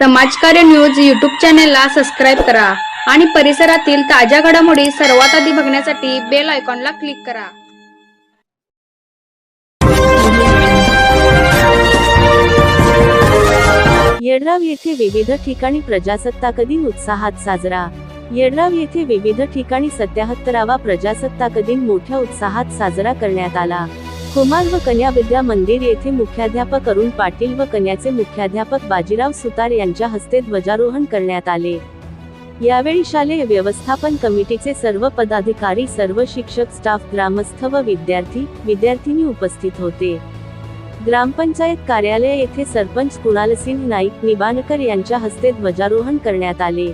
समाजकार्य news YouTube चॅनेलला subscribe करा आणि परिसरातील ताज्या घडामोडी सर्वात आधी बघण्यासाठी बेल आयकॉनला क्लिक करा. येडराव येथे विविध ठिकाणी प्रजासत्ताक दिन उत्साहात साजरा. येडराव येथे विविध ठिकाणी सत्याहत्तरावा प्रजासत्ताक दिन मोठ्या उत्साहात साजरा करण्यात आला. कुमार व कन्या विद्या मंदिर येथे मुख्याध्यापक अरुण पाटील व कन्याचे मुख्याध्यापक बाजीराव सुतार यांच्या हस्ते ध्वजारोहण करण्यात आले. यावेळी शालेय व्यवस्थापन कमिटीचे सर्व पदाधिकारी सर्व शिक्षक स्टाफ ग्रामस्थ व विद्यार्थी विद्यार्थिनी उपस्थित होते. ग्रामपंचायत कार्यालय येथे सरपंच कुणालसिंह नाईक निबाणकर यांच्या हस्ते ध्वजारोहण करण्यात आले.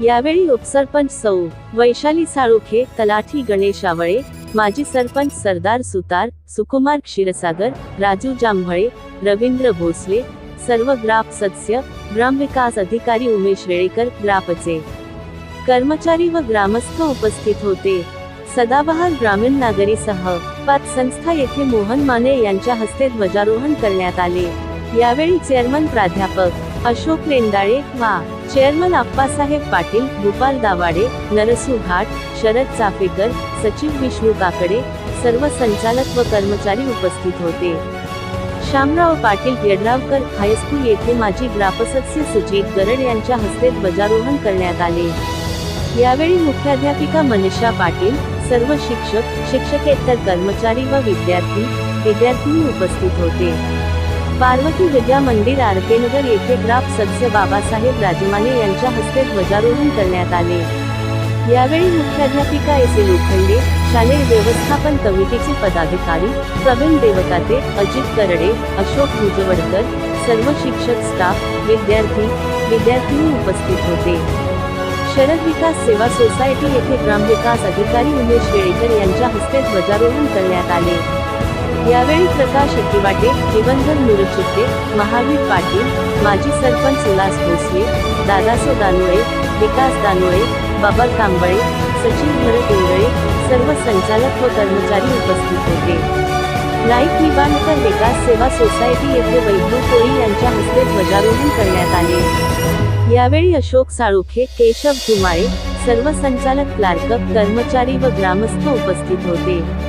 यावेळी उपसरपंच सौ वैशाली साळुखे तलाठी गणेश आवळे माजी सरपंच सरदार सुतार सुकुमार क्षीरसागर राजू जांभळे रवींद्र भोसले सर्व ग्राफ सदस्य ग्रामविकास अधिकारी उमेश रेळेकर ग्रापचे कर्मचारी व ग्रामस्थ उपस्थित होते. सदाबहार ग्रामीण नागरीसह पाच संस्था येथे मोहन माने यांच्या हस्ते ध्वजारोहण करण्यात आले. यावेळी चेअरमन प्राध्यापक अशोक रेंदाळे वा चेअरमन आप्पासाहेब पाटील गोपाल दावाडे नरसू घाट शरद चाफेकर सचिव विष्णू काकडे सर्व संचालक व कर्मचारी उपस्थित होते. शामराव पाटील येड्रावकर हायस्कूल येथे माजी ग्रामसदस्य सुजित गरड यांच्या हस्ते ध्वजारोहण करण्यात आले. यावेळी मुख्याध्यापिका मनीषा पाटील सर्व शिक्षक शिक्षकेतर कर्मचारी व विद्यार्थी विद्यार्थी उपस्थित होते. पार्वती विद्या मंदिर आरकेनगर येथे ग्राफ सदस्य बाबासाहेब राजमाने यांच्या हस्ते ध्वजारोहण करण्यात आले. यावेळी मुख्याध्यापिका एस. ए लोखंडे शालेय व्यवस्थापन कमिटीचे पदाधिकारी प्रवीण देवकाते अजित करडे अशोक भुजवडकर सर्व शिक्षक स्टाफ विद्यार्थी विद्यार्थिनी उपस्थित होते. शरद विकास सेवा सोसायटी येथे ग्रामविकास अधिकारी उमेश वेळेकर यांच्या हस्ते ध्वजारोहण करण्यात आले. यावेळी प्रकाश अतिवाटे दिवंगत मुरचित्ते महावीर पाटील माजी सरपंच उल्हास भोसले दादासो दानोळे विकास दानोळे बाबा कांबळे सचिन भरत इंगळे सर्व संचालक व कर्मचारी उपस्थित होते. नाईक निबाणकर विकास सेवा सोसायटी येथे वैभव कोळी यांच्या हस्ते ध्वजारोहण करण्यात आले. यावेळी अशोक साळुखे केशव धुमाळे सर्व संचालक क्लार्क कर्मचारी व ग्रामस्थ उपस्थित होते.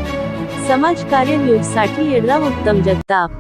समाज कार्य न्यूजसाठी येडराव उत्तम जगताप.